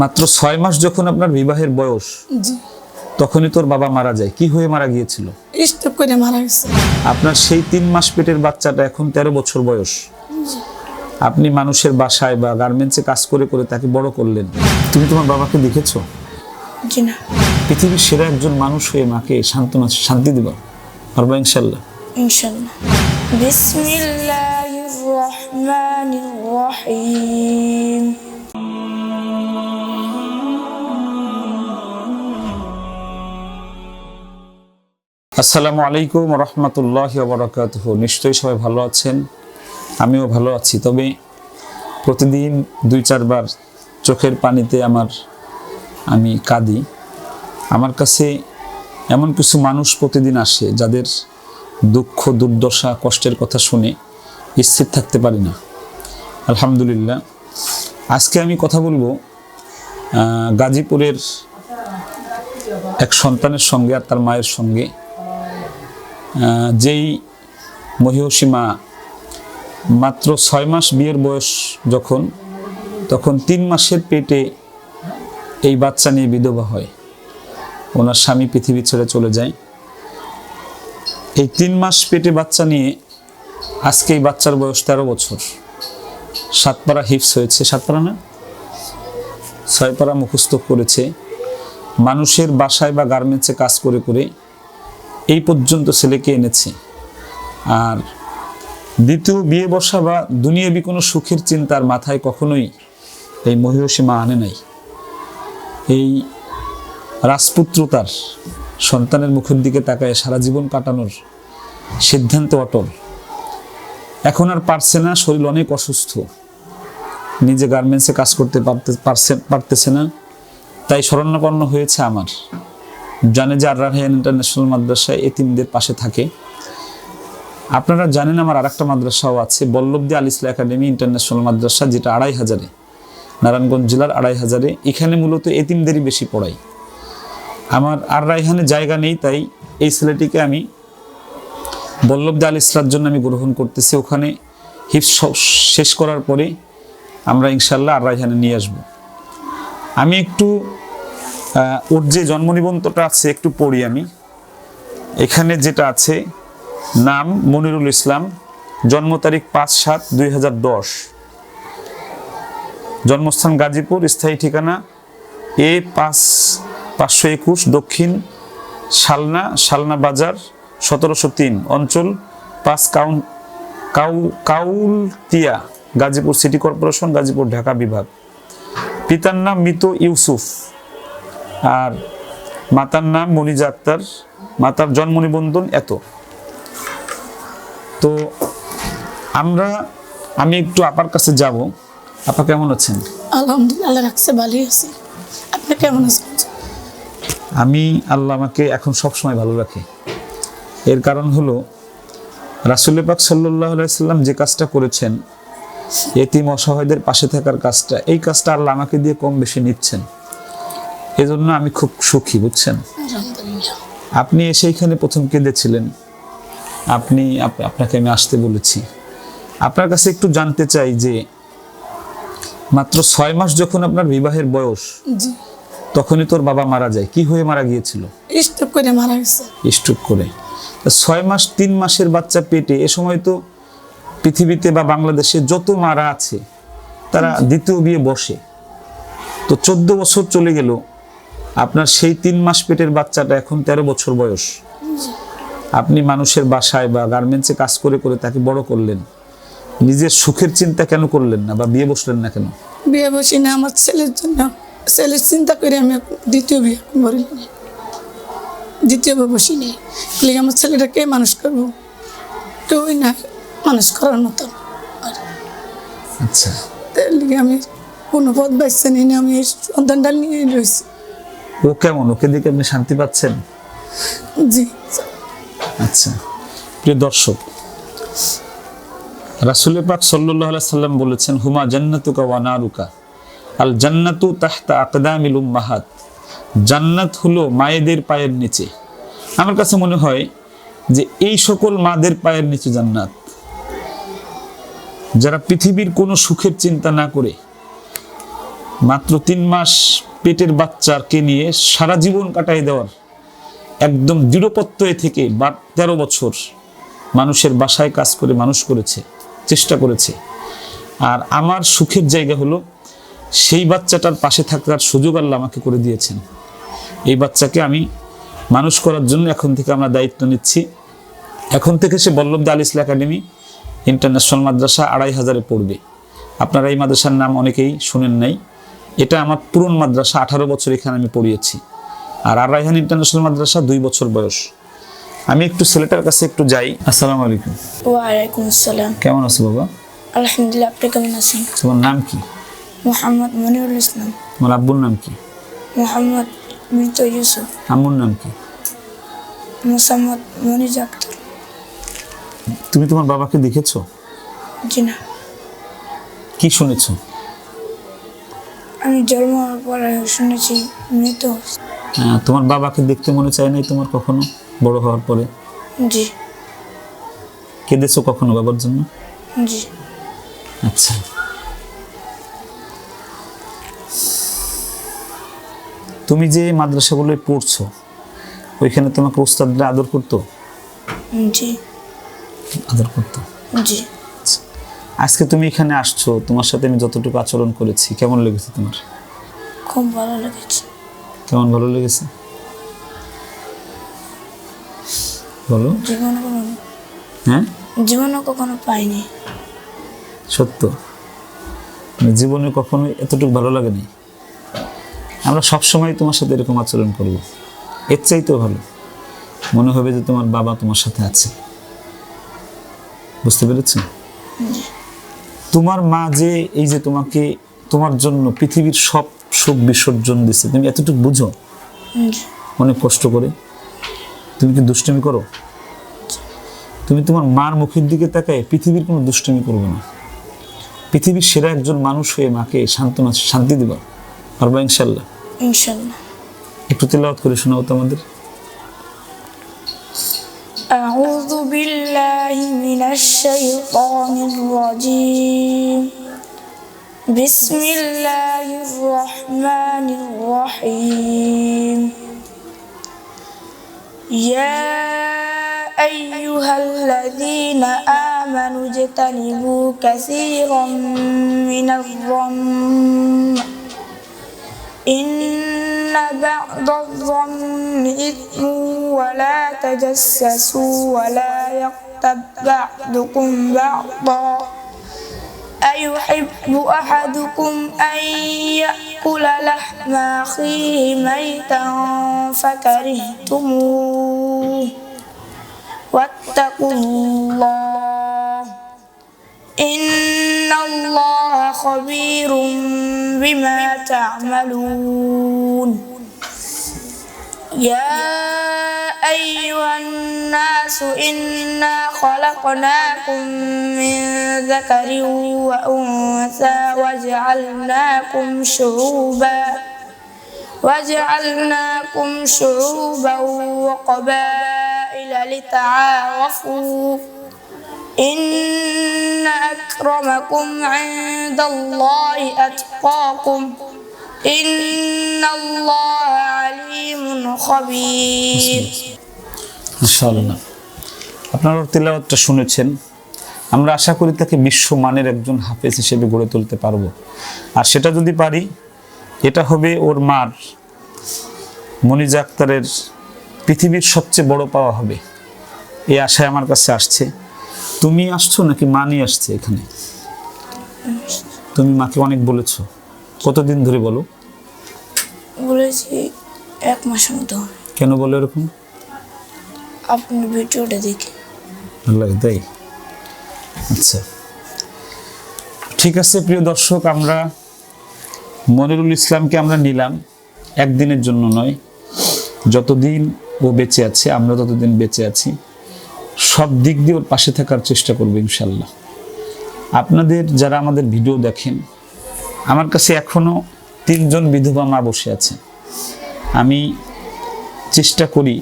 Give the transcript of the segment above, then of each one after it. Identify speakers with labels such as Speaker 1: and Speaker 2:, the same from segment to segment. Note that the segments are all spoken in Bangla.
Speaker 1: মাত্র ছয় মাস যখন আপনার বিবাহের বয়স তখনই তোর বাবা মারা যায় কি হয়ে মারা গিয়েছিল
Speaker 2: করে মারা গেছে
Speaker 1: আপনার সেই তিন মাস পেটের বাচ্চাটা এখন তেরো বছর বয়স আপনি মানুষের বাসায় বা গার্মেন্টসে কাজ করে করে তাকে বড় করলেন তুমি তোমার বাবাকে দেখেছ না পৃথিবীর সেরা একজন মানুষ হয়ে মাকে সান্ত্বনা শান্তি দিবা পারবা ইনশাল্লাহ
Speaker 2: ইনশাল্লাহ বিসমিল্লাহির রহমানির রহিম
Speaker 1: আসসালামু আলাইকুম রহমতুল্লাহ বরকাত নিশ্চয়ই সবাই ভালো আছেন আমিও ভালো আছি তবে প্রতিদিন দুই চারবার চোখের পানিতে আমার আমি কাঁদি আমার কাছে এমন কিছু মানুষ প্রতিদিন আসে যাদের দুঃখ দুর্দশা কষ্টের কথা শুনে স্থির থাকতে পারি না আলহামদুলিল্লাহ আজকে আমি কথা বলবো গাজীপুরের এক সন্তানের সঙ্গে আর তার মায়ের সঙ্গে যেই মহিষীমা মাত্র ছয় মাস বিয়ের বয়স যখন তখন তিন মাসের পেটে এই বাচ্চা নিয়ে বিধবা হয় ওনার স্বামী পৃথিবী ছেড়ে চলে যায় এই তিন মাস পেটে বাচ্চা নিয়ে আজকে এই বাচ্চার বয়স তেরো বছর সাতপাড়া হিপস হয়েছে সাতপাড়া না ছয়পাড়া মুখস্থ করেছে মানুষের বাসায় বা গার্মেন্টসে কাজ করে করে এই পর্যন্ত ছেলেকে এনেছি আর দ্বিতীয় বিয়ে বসা বা দুনিয়াবি কোনো সুখের চিন্তার মাথায় কখনোই এই মহিষী মা আনে নাই এই রাজপুত্র তার সন্তানের মুখের দিকে তাকায় সারা জীবন কাটানোর সিদ্ধান্ত অটল এখন আর পারছে না শরীর অনেক অসুস্থ নিজে গার্মেন্টসে কাজ করতে পারতে পারতেছে না তাই শরণাপন্ন হয়েছে আমার জানে যে আর রাহান ইন্টারন্যাশনাল মাদ্রাসায় এতিমদের পাশে থাকে আপনারা জানেন আমার আর একটা মাদ্রাসাও আছে বল্লভদি আল ইসলা একাডেমি ইন্টারন্যাশনাল মাদ্রাসা যেটা আড়াই হাজারে নারায়ণগঞ্জ জেলার আড়াই হাজারে এখানে মূলত এতিমদেরই বেশি পড়াই আমার আর রায়হানে জায়গা নেই তাই এই ছেলেটিকে আমি বল্লভদি আল ইসলার জন্য আমি গ্রহণ করতেছি ওখানে হিপস শেষ করার পরে আমরা ইনশাল্লাহ আর রায়হানে নিয়ে আসব আমি একটু ওর যে জন্ম নিবন্ধটা আছে একটু পড়ি আমি এখানে যেটা আছে নাম মনিরুল ইসলাম জন্ম তারিখ পাঁচ সাত দুই জন্মস্থান গাজীপুর স্থায়ী ঠিকানা এ পাঁচ পাঁচশো একুশ দক্ষিণ শালনা শালনা বাজার সতেরোশো তিন অঞ্চল পাঁচ কাউন কাউ কাউলতিয়া গাজীপুর সিটি কর্পোরেশন গাজীপুর ঢাকা বিভাগ পিতার নাম মৃত ইউসুফ আর মাতার নাম মনিজ আক্তার মাতার জন্মনি বন্ধন এত তো আমরা আমি একটু আপার কাছে যাব আপা কেমন আছেন
Speaker 2: আলহামদুলিল্লাহ রাখছে ভালোই আছি আপনি কেমন আছেন
Speaker 1: আমি আল্লাহ আমাকে এখন সবসময় ভালো রাখে এর কারণ হলো রাসুল পাক সাল্লাহ সাল্লাম যে কাজটা করেছেন এতিম অসহায়দের পাশে থাকার কাজটা এই কাজটা আল্লাহ আমাকে দিয়ে কম বেশি নিচ্ছেন এজন্য আমি খুব সুখী বুঝছেন আপনি এসে এখানে প্রথম কেঁদেছিলেন আপনি আপনাকে আমি আসতে বলেছি আপনার কাছে একটু জানতে চাই যে মাত্র ছয় মাস যখন আপনার বিবাহের বয়স তখনই তোর বাবা মারা যায় কি হয়ে মারা গিয়েছিল
Speaker 2: স্ট্রোক করে মারা গেছে
Speaker 1: স্ট্রোক করে ছয় মাস তিন মাসের বাচ্চা পেটে এ সময় তো পৃথিবীতে বা বাংলাদেশে যত মারা আছে তারা দ্বিতীয় বিয়ে বসে তো চোদ্দ বছর চলে গেল আপনার সেই তিন মাস পেটের বাচ্চাটা এখন তেরো বছর বয়স আপনি মানুষের বাসায় বা গার্মেন্টসে কাজ করে করে তাকে বড় করলেন নিজের সুখের চিন্তা কেন করলেন না বা বিয়ে বসলেন না কেন
Speaker 2: বিয়ে বসি না আমার ছেলের জন্য ছেলের চিন্তা করে আমি দ্বিতীয় বিয়ে করিলাম দ্বিতীয় বিয়ে বসি নেই আমার ছেলেটা কে মানুষ করবো কেউই না মানুষ করার মতো আচ্ছা তাহলে আমি কোনো পথ বাঁচছে না আমি সন্তানটা নিয়ে রয়েছি
Speaker 1: ও কেমন ওকে দেখে আপনি শান্তি পাচ্ছেন জি আচ্ছা প্রিয় দর্শক রাসুলের পাক সাল্লাহ সাল্লাম বলেছেন হুমা জান্নাতুকা ওয়া নারুকা আল জান্নাতু তাহতা আকদামিল উম্মাহাত জান্নাত হলো মায়েদের পায়ের নিচে আমার কাছে মনে হয় যে এই সকল মাদের পায়ের নিচে জান্নাত যারা পৃথিবীর কোনো সুখের চিন্তা না করে মাত্র তিন মাস পেটের বাচ্চাকে নিয়ে সারা জীবন কাটাই দেওয়ার একদম দৃঢ়পত্তয় থেকে বা তেরো বছর মানুষের বাসায় কাজ করে মানুষ করেছে চেষ্টা করেছে আর আমার সুখের জায়গা হলো সেই বাচ্চাটার পাশে থাকার সুযোগ আল্লাহ আমাকে করে দিয়েছেন এই বাচ্চাকে আমি মানুষ করার জন্য এখন থেকে আমরা দায়িত্ব নিচ্ছি এখন থেকে সে দা আল ইসলা একাডেমি ইন্টারন্যাশনাল মাদ্রাসা আড়াই হাজারে পড়বে আপনারা এই মাদ্রাসার নাম অনেকেই শুনেন নাই এটা আমার পুরন মাদ্রাসা আঠারো বছর এখানে আমি পড়িয়েছি আর আর রাইহান ইন্টারন্যাশনাল মাদ্রাসা দুই বছর বয়স আমি একটু ছেলেটার কাছে একটু যাই আসসালামু আলাইকুম
Speaker 2: ওয়ালাইকুম আসসালাম
Speaker 1: কেমন আছো বাবা
Speaker 2: আলহামদুলিল্লাহ আপনি কেমন আছেন তোমার নাম কি মোহাম্মদ মনিরুল ইসলাম
Speaker 1: তোমার আব্বুর নাম কি
Speaker 2: মোহাম্মদ মৃত ইউসুফ আম্মুর নাম কি মোসাম্মদ মনিজ আক্তার
Speaker 1: তুমি তোমার বাবাকে দেখেছো জি না কি শুনেছো
Speaker 2: আমি জন্ম পরে শুনেছি মৃত
Speaker 1: হ্যাঁ, তোমার বাবাকে দেখতে মনে চায় নাই তোমার কখনো বড় হওয়ার পরে জি কেঁদেছো কখনো বাবার জন্য জি আচ্ছা তুমি যে মাদ্রাসাগুলোয় পড়ছো ওইখানে তোমাকে ওস্তাদরা আদর করতো জি আদর করতো জি আজকে তুমি এখানে আসছো তোমার সাথে আমি যতটুকু আচরণ করেছি কেমন লেগেছে তোমার
Speaker 2: খুব ভালো লেগেছে
Speaker 1: কেমন ভালো লেগেছে বলো জীবনে কোনো হ্যাঁ
Speaker 2: জীবনে কখনো পাইনি
Speaker 1: সত্য মানে জীবনে কখনো এতটুকু ভালো লাগে নাই আমরা সময় তোমার সাথে এরকম আচরণ করব এর চাইতেও ভালো মনে হবে যে তোমার বাবা তোমার সাথে আছে বুঝতে পেরেছো তোমার মা যে এই যে তোমাকে তোমার জন্য পৃথিবীর সব সুখ বিসর্জন দিচ্ছে তুমি এতটুকু বুঝো অনেক কষ্ট করে তুমি কি দুষ্টমি করো তুমি তোমার মার মুখের দিকে তাকায় পৃথিবীর কোনো দুষ্টমি করবে না পৃথিবীর সেরা একজন মানুষ হয়ে মাকে শান্তনা শান্তি দিবা পারবা ইনশাল্লাহ ইনশাল্লাহ একটু তেলাওয়াত করে শোনাও তো আমাদের
Speaker 2: أعوذ بالله من الشيطان الرجيم بسم الله الرحمن الرحيم يا أيها الذين آمنوا اجتنبوا كثيرا من الظن إن بعض الظن إثم ولا تجسسوا ولا يغتب بعضكم بعضا أيحب أحدكم أن يأكل لحم أخيه ميتا فكرهتموه واتقوا الله إن الله خبير بما تعملون يا أيها الناس إنا خلقناكم من ذكر وأنثى وجعلناكم شعوبا وجعلناكم شعوبا وقبائل لتعارفوا إن أكرمكم عند الله أتقاكم إن الله عليم خبير
Speaker 1: إن شاء الله আপনারা তেলাওয়াতটা শুনেছেন আমরা আশা করি তাকে বিশ্বমানের একজন হাফেজ হিসেবে গড়ে তুলতে পারবো আর সেটা যদি পারি এটা হবে ওর মার মনিজা আক্তারের পৃথিবীর সবচেয়ে বড় পাওয়া হবে এই আশায় আমার কাছে আসছে তুমি আসছো নাকি মা নিয়ে আসছে এখানে তুমি মাকে অনেক বলেছো কতদিন ধরে বলো
Speaker 2: বলেছি এক মাস মতো
Speaker 1: কেন বলো এরকম
Speaker 2: আপনি ভিডিওটা দেখে
Speaker 1: আল্লাহ তাই আচ্ছা ঠিক আছে প্রিয় দর্শক আমরা মনিরুল ইসলামকে আমরা নিলাম একদিনের জন্য নয় যতদিন ও বেঁচে আছে আমরা ততদিন বেঁচে আছি সব দিক দিয়ে ওর পাশে থাকার চেষ্টা করবো ইনশাল্লাহ আপনাদের যারা আমাদের ভিডিও দেখেন আমার কাছে এখনও তিনজন বিধবা মা বসে আছেন আমি চেষ্টা করি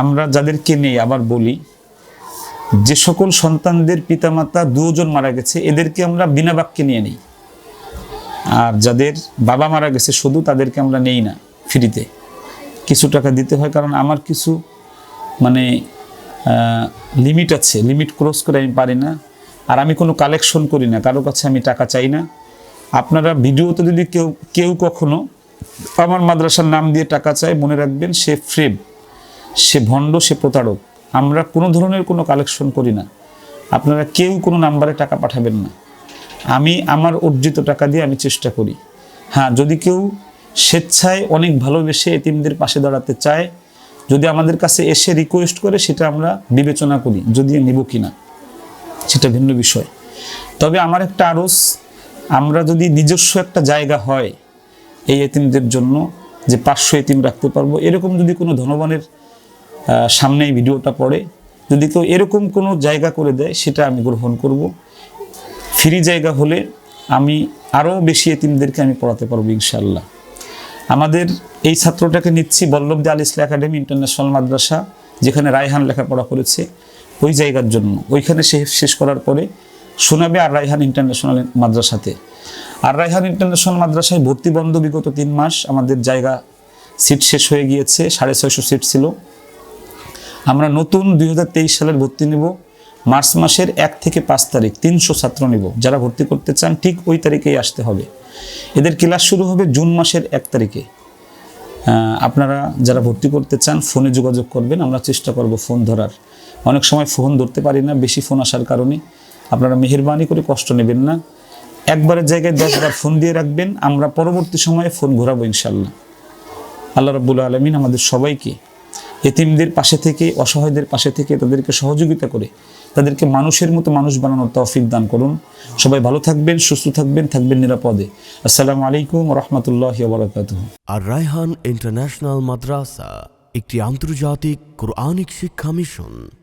Speaker 1: আমরা যাদেরকে নেই আবার বলি যে সকল সন্তানদের পিতামাতা দুজন মারা গেছে এদেরকে আমরা বিনা বাক্যে নিয়ে নিই আর যাদের বাবা মারা গেছে শুধু তাদেরকে আমরা নেই না ফ্রিতে কিছু টাকা দিতে হয় কারণ আমার কিছু মানে লিমিট আছে লিমিট ক্রস করে আমি পারি না আর আমি কোনো কালেকশন করি না কারো কাছে আমি টাকা চাই না আপনারা ভিডিওতে যদি কেউ কেউ কখনো আমার মাদ্রাসার নাম দিয়ে টাকা চায় মনে রাখবেন সে ফ্রেম সে ভণ্ড সে প্রতারক আমরা কোনো ধরনের কোনো কালেকশন করি না আপনারা কেউ কোনো নাম্বারে টাকা পাঠাবেন না আমি আমার অর্জিত টাকা দিয়ে আমি চেষ্টা করি হ্যাঁ যদি কেউ স্বেচ্ছায় অনেক ভালোবেসে এতিমদের পাশে দাঁড়াতে চায় যদি আমাদের কাছে এসে রিকোয়েস্ট করে সেটা আমরা বিবেচনা করি যদি নেব কি না সেটা ভিন্ন বিষয় তবে আমার একটা আরস আমরা যদি নিজস্ব একটা জায়গা হয় এই এতিমদের জন্য যে পাঁচশো এতিম রাখতে পারবো এরকম যদি কোনো ধনবানের সামনে এই ভিডিওটা পড়ে যদি কেউ এরকম কোনো জায়গা করে দেয় সেটা আমি গ্রহণ করব ফ্রি জায়গা হলে আমি আরও বেশি এতিমদেরকে আমি পড়াতে পারবো ইনশাল্লাহ আমাদের এই ছাত্রটাকে নিচ্ছি বল্লভ দে আল ইসলা একাডেমি ইন্টারন্যাশনাল মাদ্রাসা যেখানে রায়হান লেখাপড়া করেছে ওই জায়গার জন্য ওইখানে সে শেষ করার পরে শোনাবে আর রায়হান ইন্টারন্যাশনাল মাদ্রাসাতে আর রায়হান ইন্টারন্যাশনাল মাদ্রাসায় ভর্তি বন্ধ বিগত তিন মাস আমাদের জায়গা সিট শেষ হয়ে গিয়েছে সাড়ে ছয়শো সিট ছিল আমরা নতুন দুই সালের ভর্তি নেব মার্চ মাসের এক থেকে পাঁচ তারিখ তিনশো ছাত্র নেব যারা ভর্তি করতে চান ঠিক ওই তারিখেই আসতে হবে এদের ক্লাস শুরু হবে জুন মাসের এক তারিখে আপনারা যারা ভর্তি করতে চান ফোনে যোগাযোগ করবেন আমরা চেষ্টা করব ফোন ধরার অনেক সময় ফোন ধরতে পারি না বেশি ফোন আসার কারণে আপনারা মেহরবানি করে কষ্ট নেবেন না একবারের জায়গায় দশবার ফোন দিয়ে রাখবেন আমরা পরবর্তী সময়ে ফোন ঘোরাবো ইনশাল্লাহ আল্লাহ রব্বুল আলমিন আমাদের সবাইকে এতিমদের পাশে থেকে অসহায়দের পাশে থেকে তাদেরকে সহযোগিতা করে তাদেরকে মানুষের মতো মানুষ বানানোর তৌফিক দান করুন সবাই ভালো থাকবেন সুস্থ থাকবেন থাকবেন নিরাপদে আসসালামু আলাইকুম রহমতুল্লাহ বরকাত আর রায়হান ইন্টারন্যাশনাল মাদ্রাসা একটি আন্তর্জাতিক কোরআনিক শিক্ষা মিশন